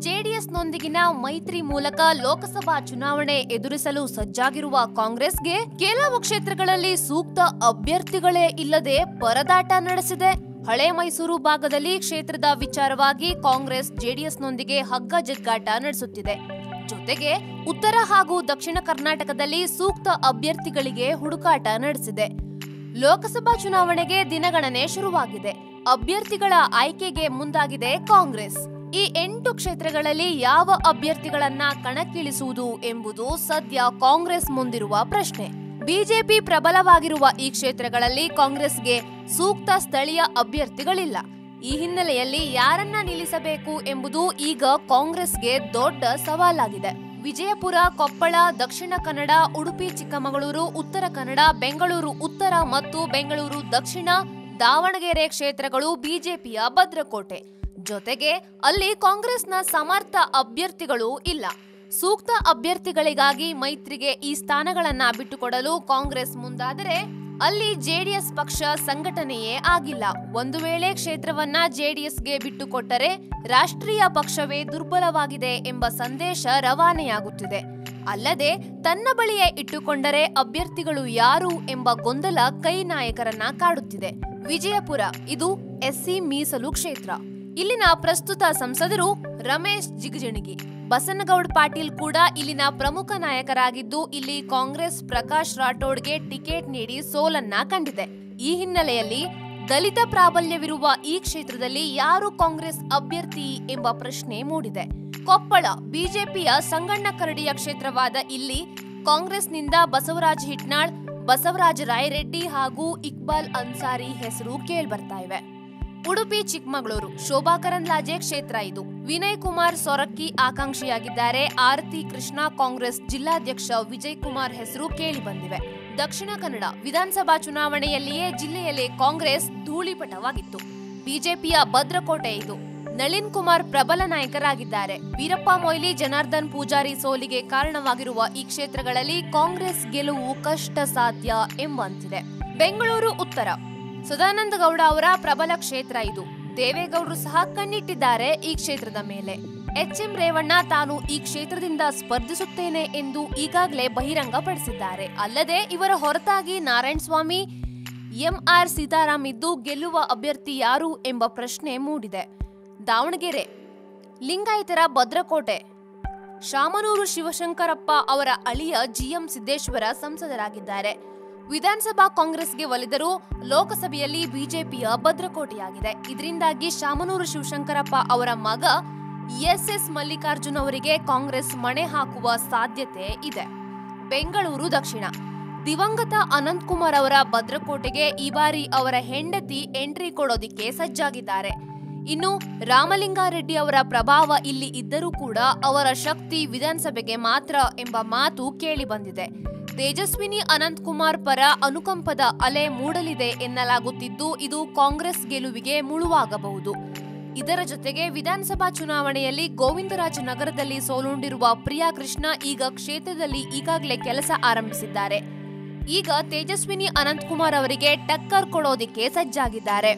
ಜೆಡಿಎಸ್ನೊಂದಿಗಿನ ಮೈತ್ರಿ ಮೂಲಕ ಲೋಕಸಭಾ ಚುನಾವಣೆ ಎದುರಿಸಲು ಸಜ್ಜಾಗಿರುವ ಕಾಂಗ್ರೆಸ್ಗೆ ಕೆಲವು ಕ್ಷೇತ್ರಗಳಲ್ಲಿ ಸೂಕ್ತ ಅಭ್ಯರ್ಥಿಗಳೇ ಇಲ್ಲದೆ ಪರದಾಟ ನಡೆಸಿದೆ. ಹಳೆ ಮೈಸೂರು ಭಾಗದಲ್ಲಿ ಕ್ಷೇತ್ರದ ವಿಚಾರವಾಗಿ ಕಾಂಗ್ರೆಸ್ ಜೆಡಿಎಸ್ನೊಂದಿಗೆ ಹಗ್ಗ ಜಗ್ಗಾಟ ನಡೆಸುತ್ತಿದೆ. ಜೊತೆಗೆ ಉತ್ತರ ಹಾಗೂ ದಕ್ಷಿಣ ಕರ್ನಾಟಕದಲ್ಲಿ ಸೂಕ್ತ ಅಭ್ಯರ್ಥಿಗಳಿಗೆ ಹುಡುಕಾಟ ನಡೆಸಿದೆ. ಲೋಕಸಭಾ ಚುನಾವಣೆಗೆ ದಿನಗಣನೆ ಶುರುವಾಗಿದೆ. ಅಭ್ಯರ್ಥಿಗಳ ಆಯ್ಕೆಗೆ ಮುಂದಾಗಿದೆ ಕಾಂಗ್ರೆಸ್. ಈ ಎಂಟು ಕ್ಷೇತ್ರಗಳಲ್ಲಿ ಯಾವ ಅಭ್ಯರ್ಥಿಗಳನ್ನ ಕಣಕ್ಕಿಳಿಸುವುದು ಎಂಬುದು ಸದ್ಯ ಕಾಂಗ್ರೆಸ್ ಮುಂದಿರುವ ಪ್ರಶ್ನೆ. ಬಿಜೆಪಿ ಪ್ರಬಲವಾಗಿರುವ ಈ ಕ್ಷೇತ್ರಗಳಲ್ಲಿ ಕಾಂಗ್ರೆಸ್ಗೆ ಸೂಕ್ತ ಸ್ಥಳೀಯ ಅಭ್ಯರ್ಥಿಗಳಿಲ್ಲ. ಈ ಹಿನ್ನೆಲೆಯಲ್ಲಿ ಯಾರನ್ನ ನಿಲ್ಲಿಸಬೇಕು ಎಂಬುದು ಈಗ ಕಾಂಗ್ರೆಸ್ಗೆ ದೊಡ್ಡ ಸವಾಲಾಗಿದೆ. ವಿಜಯಪುರ, ಕೊಪ್ಪಳ, ದಕ್ಷಿಣ ಕನ್ನಡ, ಉಡುಪಿ, ಚಿಕ್ಕಮಗಳೂರು, ಉತ್ತರ ಕನ್ನಡ, ಬೆಂಗಳೂರು, ಉತ್ತರ ಮತ್ತು ಬೆಂಗಳೂರು ದಕ್ಷಿಣ, ದಾವಣಗೆರೆ ಕ್ಷೇತ್ರಗಳು ಬಿಜೆಪಿಯ ಭದ್ರಕೋಟೆ. ಜೊತೆಗೆ ಅಲ್ಲಿ ಕಾಂಗ್ರೆಸ್ನ ಸಮರ್ಥ ಅಭ್ಯರ್ಥಿಗಳು ಇಲ್ಲ. ಸೂಕ್ತ ಅಭ್ಯರ್ಥಿಗಳಿಗಾಗಿ ಮೈತ್ರಿಗೆ ಈ ಸ್ಥಾನಗಳನ್ನ ಬಿಟ್ಟುಕೊಡಲು ಕಾಂಗ್ರೆಸ್ ಮುಂದಾದರೆ ಅಲ್ಲಿ ಜೆಡಿಎಸ್ ಪಕ್ಷ ಸಂಘಟನೆಯೇ ಆಗಿಲ್ಲ. ಒಂದು ವೇಳೆ ಕ್ಷೇತ್ರವನ್ನ ಜೆಡಿಎಸ್ಗೆ ಬಿಟ್ಟುಕೊಟ್ಟರೆ ರಾಷ್ಟ್ರೀಯ ಪಕ್ಷವೇ ದುರ್ಬಲವಾಗಿದೆ ಎಂಬ ಸಂದೇಶ ರವಾನೆಯಾಗುತ್ತಿದೆ. ಅಲ್ಲದೆ ತನ್ನ ಬಳಿಯೇ ಇಟ್ಟುಕೊಂಡರೆ ಅಭ್ಯರ್ಥಿಗಳು ಯಾರು ಎಂಬ ಗೊಂದಲ ಕೈ ನಾಯಕರನ್ನ ಕಾಡುತ್ತಿದೆ. ವಿಜಯಪುರ, ಇದು ಎಸ್ಸಿ ಮೀಸಲು ಕ್ಷೇತ್ರ. ಇಲ್ಲಿನ ಪ್ರಸ್ತುತ ಸಂಸದರು ರಮೇಶ್ ಜಿಗಜಿಣಗಿ. ಬಸನಗೌಡ ಪಾಟೀಲ್ ಕೂಡ ಇಲ್ಲಿನ ಪ್ರಮುಖ ನಾಯಕರಾಗಿದ್ದು, ಇಲ್ಲಿ ಕಾಂಗ್ರೆಸ್ ಪ್ರಕಾಶ್ ರಾಠೋಡ್ಗೆ ಟಿಕೆಟ್ ನೀಡಿ ಸೋಲನ್ನ ಕಂಡಿದೆ. ಈ ಹಿನ್ನೆಲೆಯಲ್ಲಿ ದಲಿತ ಪ್ರಾಬಲ್ಯವಿರುವ ಈ ಕ್ಷೇತ್ರದಲ್ಲಿ ಯಾರು ಕಾಂಗ್ರೆಸ್ ಅಭ್ಯರ್ಥಿ ಎಂಬ ಪ್ರಶ್ನೆ ಮೂಡಿದೆ. ಕೊಪ್ಪಳ ಬಿಜೆಪಿಯ ಸಂಗಣ್ಣ ಕರಡಿಯ ಕ್ಷೇತ್ರವಾದ ಇಲ್ಲಿ ಕಾಂಗ್ರೆಸ್ನಿಂದ ಬಸವರಾಜ್ ಹಿಟ್ನಾಳ್, ಬಸವರಾಜ ರಾಯರೆಡ್ಡಿ ಹಾಗೂ ಇಕ್ಬಾಲ್ ಅನ್ಸಾರಿ ಹೆಸರು ಕೇಳಿಬರ್ತಾ ಇವೆ. ಉಡುಪಿ ಚಿಕ್ಕಮಗಳೂರು. ಶೋಭಾ ಕರಂದ್ಲಾಜೆ ಕ್ಷೇತ್ರ ಇದು. ವಿನಯ್ ಕುಮಾರ್ ಸೊರಕ್ಕಿ ಆಕಾಂಕ್ಷಿಯಾಗಿದ್ದಾರೆ. ಆರತಿ ಕೃಷ್ಣ ಕಾಂಗ್ರೆಸ್ ಜಿಲ್ಲಾಧ್ಯಕ್ಷ ವಿಜಯ್ ಕುಮಾರ್ ಹೆಸರು ಕೇಳಿ ಬಂದಿವೆ. ದಕ್ಷಿಣ ಕನ್ನಡ ವಿಧಾನಸಭಾ ಚುನಾವಣೆಯಲ್ಲಿಯೇ ಜಿಲ್ಲೆಯಲ್ಲಿ ಕಾಂಗ್ರೆಸ್ ಧೂಳಿಪಟವಾಗಿತ್ತು. ಬಿಜೆಪಿಯ ಭದ್ರಕೋಟೆ ಇದು. ನಳಿನ್ ಕುಮಾರ್ ಪ್ರಬಲ ನಾಯಕರಾಗಿದ್ದಾರೆ. ವೀರಪ್ಪ ಮೊಯ್ಲಿ, ಜನಾರ್ದನ್ ಪೂಜಾರಿ ಸೋಲಿಗೆ ಕಾರಣವಾಗಿರುವ ಈ ಕ್ಷೇತ್ರಗಳಲ್ಲಿ ಕಾಂಗ್ರೆಸ್ ಗೆಲುವು ಕಷ್ಟ ಸಾಧ್ಯ ಎಂಬಂತಿದೆ. ಬೆಂಗಳೂರು ಉತ್ತರ. ಸದಾನಂದ ಗೌಡ ಅವರ ಪ್ರಬಲ ಕ್ಷೇತ್ರ ಇದು. ದೇವೇಗೌಡರು ಸಹ ಕಣ್ಣಿಟ್ಟಿದ್ದಾರೆ ಈ ಕ್ಷೇತ್ರದ ಮೇಲೆ. ಎಚ್ ಎಂ ರೇವಣ್ಣ ತಾನು ಈ ಕ್ಷೇತ್ರದಿಂದ ಸ್ಪರ್ಧಿಸುತ್ತೇನೆ ಎಂದು ಈಗಾಗಲೇ ಬಹಿರಂಗಪಡಿಸಿದ್ದಾರೆ. ಅಲ್ಲದೆ ಇವರ ಹೊರತಾಗಿ ನಾರಾಯಣಸ್ವಾಮಿ, ಎಂಆರ್ ಸೀತಾರಾಮ್ ಇದ್ದು ಗೆಲ್ಲುವ ಅಭ್ಯರ್ಥಿ ಯಾರು ಎಂಬ ಪ್ರಶ್ನೆ ಮೂಡಿದೆ. ದಾವಣಗೆರೆ, ಲಿಂಗಾಯತರ ಭದ್ರಕೋಟೆ, ಶಾಮನೂರು ಶಿವಶಂಕರಪ್ಪ ಅವರ ಅಳಿಯ ಜಿಎಂ ಸಿದ್ದೇಶ್ವರ ಸಂಸದರಾಗಿದ್ದಾರೆ. ವಿಧಾನಸಭಾ ಕಾಂಗ್ರೆಸ್ಗೆ ಒಲಿದರೂ ಲೋಕಸಭೆಯಲ್ಲಿ ಬಿಜೆಪಿಯ ಭದ್ರಕೋಟೆಯಾಗಿದೆ. ಇದರಿಂದಾಗಿ ಶಾಮನೂರು ಶಿವಶಂಕರಪ್ಪ ಅವರ ಮಗ ಎಸ್ ಎಸ್ ಮಲ್ಲಿಕಾರ್ಜುನ್ ಅವರಿಗೆ ಕಾಂಗ್ರೆಸ್ ಮಣೆ ಹಾಕುವ ಸಾಧ್ಯತೆ ಇದೆ. ಬೆಂಗಳೂರು ದಕ್ಷಿಣ. ದಿವಂಗತ ಅನಂತ್ ಕುಮಾರ್ ಅವರ ಭದ್ರಕೋಟೆಗೆ ಈ ಬಾರಿ ಅವರ ಹೆಂಡತಿ ಎಂಟ್ರಿ ಕೊಡೋದಿಕ್ಕೆ ಸಜ್ಜಾಗಿದ್ದಾರೆ. ಇನ್ನು ರಾಮಲಿಂಗಾರೆಡ್ಡಿ ಅವರ ಪ್ರಭಾವ ಇಲ್ಲಿ ಇದ್ದರೂ ಕೂಡ ಅವರ ಶಕ್ತಿ ವಿಧಾನಸಭೆಗೆ ಮಾತ್ರ ಎಂಬ ಮಾತು ಕೇಳಿ ಬಂದಿದೆ. ತೇಜಸ್ವಿನಿ ಅನಂತಕುಮಾರ್ ಪರ ಅನುಕಂಪದ ಅಲೆ ಮೂಡಲಿದೆ ಎನ್ನಲಾಗುತ್ತಿದ್ದು, ಇದು ಕಾಂಗ್ರೆಸ್ ಗೆಲುವಿಗೆ ಮುಳುವಾಗಬಹುದು. ಇದರ ಜೊತೆಗೆ ವಿಧಾನಸಭಾ ಚುನಾವಣೆಯಲ್ಲಿ ಗೋವಿಂದರಾಜ ನಗರದಲ್ಲಿ ಸೋಲುಂಡಿರುವ ಪ್ರಿಯಾ ಕೃಷ್ಣ ಈಗ ಕ್ಷೇತ್ರದಲ್ಲಿ ಈಗಾಗಲೇ ಕೆಲಸ ಆರಂಭಿಸಿದ್ದಾರೆ. ಈಗ ತೇಜಸ್ವಿನಿ ಅನಂತಕುಮಾರ್ ಅವರಿಗೆ ಟಕ್ಕರ್ ಕೊಡೋದಿಕ್ಕೆ ಸಜ್ಜಾಗಿದ್ದಾರೆ.